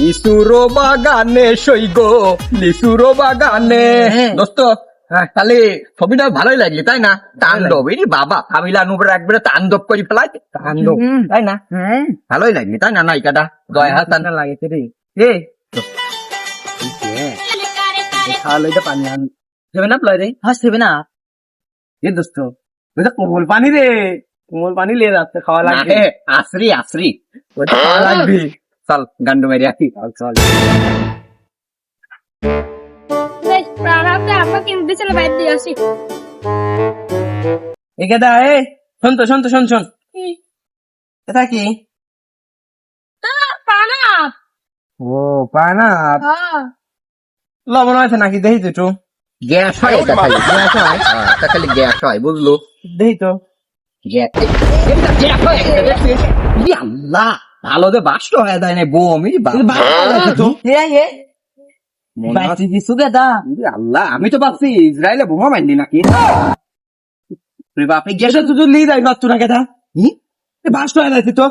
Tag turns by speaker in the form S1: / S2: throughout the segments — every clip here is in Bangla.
S1: লিচুরো বাগানে সই গো লিচুরো বাগানে।
S2: হ্যাঁ।
S1: দোস্ত তাহলে ছবিটা ভালোই লাগলি তাই না? তাণ্ডব এই বাবা ফামিলা নুবরা একবারে তাণ্ডব করে ফেলাই তাণ্ডব তাই না?
S2: হ্যাঁ।
S1: ভালোই লাগলি তাই না নায়িকাটা? দয়া হাসান
S2: লাগেছে রে। এ খাওয়া লইতে পানি আন। সেভেন আপ লয় রে। হ্যাঁ সেভেন আপ এ দোস্ত কোমল পানি রে। কোমল পানি লিয়ে যাচ্ছে খাওয়া লাগবে।
S1: আশ্রি আশ্রি।
S2: খাওয়া লাগবে।
S1: চল গান্ডু মেরে আসি।
S2: চল শোন তো শোন তো শোন শোন। এটা কি? ও পানা
S3: হ্যাঁ।
S2: লবণ আছে নাকি? দেখি তো
S1: গ্যাস হয় এটা খালি। গ্যাস হয়? হ্যাঁ, এটা খালি গ্যাস হয় বুঝলো?
S2: দেখি তো।
S1: গ্যাস। গ্যাস হয় আল্লাহ! ভালো যে বাষ্ট হয়ে যায় না বোম
S2: কিছু গেদা
S1: আল্লাহ আমি তো ভাবছি ইসরায়েলে বোমা মারলি নাকি? বাপে গ্যাস
S2: গ্যাসে তুই লিয়ে যাই ভাবতো না গেদা বাস্ট হয়ে যাচ্ছে তো।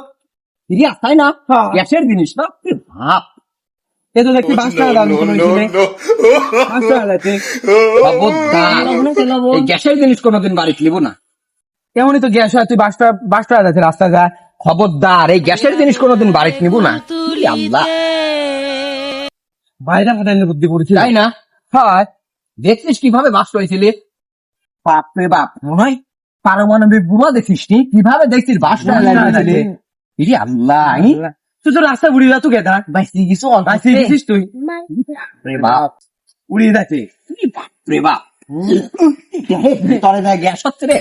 S1: ই তাই না। গ্যাসের জিনিস না। এ
S2: তো বাস্ট হয়ে বাস্ট হয়ে যাচ্ছে
S1: গ্যাসের জিনিস কোনোদিন বাড়িতে নিব না।
S2: এমনই তো গ্যাস হয় তুই বাস্ট বাস্ট হয়ে যাচ্ছে রাস্তা যা।
S1: খবরদার এই গ্যাসের জিনিস কোনোদিন বাড়িতে নিব না। আল্লাহ।
S2: বাইরে ফাটাইলে বুদ্ধি করেছি
S1: তাই না?
S2: হয়
S1: দেখছিস কীভাবে বাস হয়েছিল বাপ রে বাপ মনে হয় পারমাণবিক বোমা দেখছিস নি কীভাবে দেখছিস বাস ইরে আল্লাহ
S2: তুই তো রাস্তা উড়িয়ে যা তুই গেদা
S1: বাইসি কিছু
S2: বাসি দিছিস তুই?
S1: রে বাপ।
S2: উড়িয়ে যাচ্ছে
S1: ই বাপ রে বাপ। তলে না গ্যাস হচ্ছে রে।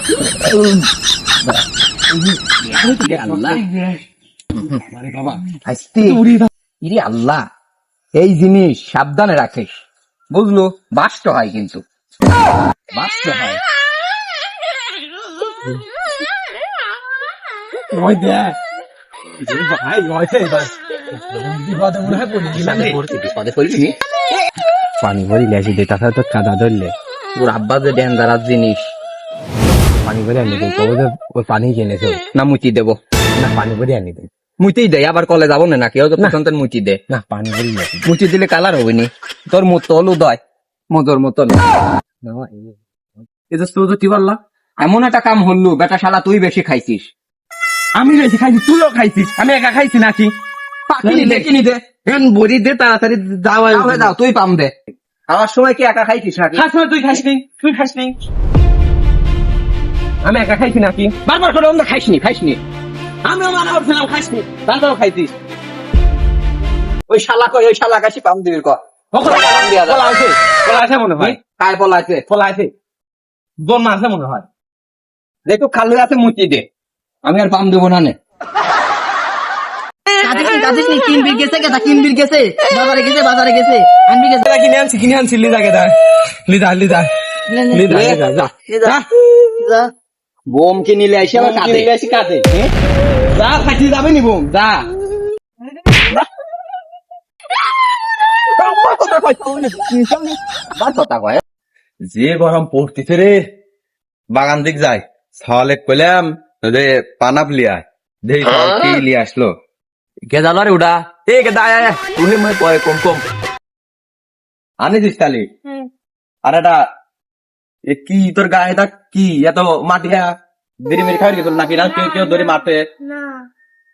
S1: ইরে আল্লাহ এই জিনিস সাবধানে রাখিস বুঝলো বাস্ট হয় কিন্তু হয়
S2: ওই দেখ ভাই বিপদে মনে হয়
S1: বিপদে
S2: পানি ভরি লেছি দে তাছাড়া তো কাদা ধরলে
S1: ওর আব্বা যে ডেঞ্জারাস জিনিস
S2: পানি ভরি আনি দেয় কবে ওই পানি কিনেছো
S1: না মুচি দেবো
S2: না পানি ভরি আনি দেয়
S1: মুইতেই দেয় আবার কলে যাব না নাকি ও তো পছন্দের মুচি দে।
S2: না পানি ভরি
S1: মুচি দিলে কালার হবে নি? তোর মতো হলু দয় মজোর মতন
S2: এটা তুই তো কি বললা
S1: এমন একটা কাম হলো বেটা শালা তুই বেশি খাইছিস।
S2: আমি বেশি খাইছি তুইও খাইছিস আমি একা খাইছি নাকি?
S1: কিনি দে কিনি দে।
S2: এখন বড়ি দে তাড়াতাড়ি
S1: তাহলে দাও তুই পাম দে। খাওয়ার সময় কি একা খাইছিস নাকি?
S2: খাস না তুই খাসনি তুই খাসনি আমি একা খাইছি নাকি?
S1: বারবার করে অন্য খাইসনি খাইসনি।
S2: আমি মানা উঠছিলাম খাসনি তারপরেও খাইছিস।
S1: ওই শালা কই ওই শালা কাছি পাম দিবি ক।
S2: কখন
S1: পাম দিয়া
S2: কলা আছে? কলা আছে মনে হয়।
S1: কায় পলাইছে
S2: কলা আছে? বন্যা আছে। মনে হয়।
S1: দেখো খালু আছে মুচি দে। আমি আর পাম দেবো না নে।
S4: গেছে গেছে? বাজারে গেছে বাজারে গেছে। আনবি গেছে।
S2: এটা কিনে আনছি কিনে আনছি লিদা গেদা লিদা লিদা লিদা
S1: বোম কিনিলে আইসে আবার কাঁদে।
S2: কিনে আসি কাটে যা খাইছি যাবে নি বোম যা
S5: যে গরম পড়তেছে রে বাগান দিক যাই সলে কইলাম যে পানাপ লিয়া। দেই কি লিয়ে আসলো? কে জানো রে উডা? এ কে দা আয় তুই মই কয় কম কম। আনি দিস তালি। আর এটা এ কি তোর গায়ে দা কি? এত মাটি হ্যাঁ দেরি মেরে খাওয়ার গেছিল নাকি না কেউ কেউ ধরে মারতে?
S3: না।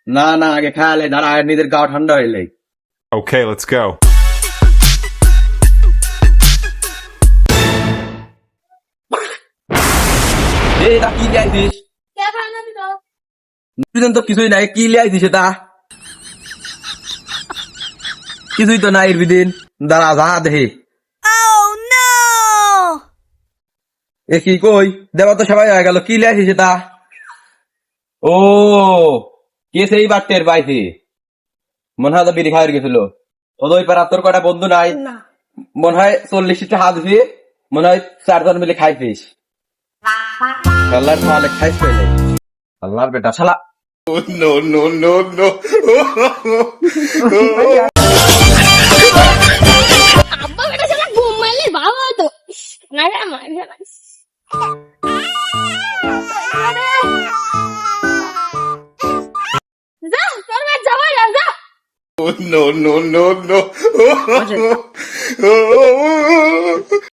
S5: না না আগে খায়ালে দাঁড়া নিজের গাও ঠান্ডা হইলে
S6: Okay, let's go.
S5: এ এটা কি লিয়ে আইছিস?
S3: কে খানা দিল
S5: তুই তো? কিছুই নাই কি লিয়ে আইছিস এটা? কিছুই তো নাই বিদিন। দাঁড়া যা দেহি এ কি কই? দেবা তো সবাই হয়ে গেল কি লিয়ে আইছিস ও কে সেই বাট্টের পাইছি মনে হয় তো বিড়ি খাওয়ার গেছিল। ও তো ওই পাড়া তোর কটা বন্ধু নাই? মনে হয় চল্লিশটা হাত দিয়ে মনে হয় চারজন মিলে খাইছিস। আল্লাহর তাহলে খাইস পেলে আল্লাহর বেটা শালা।
S6: No, no, no, no.
S7: no, no, no, no.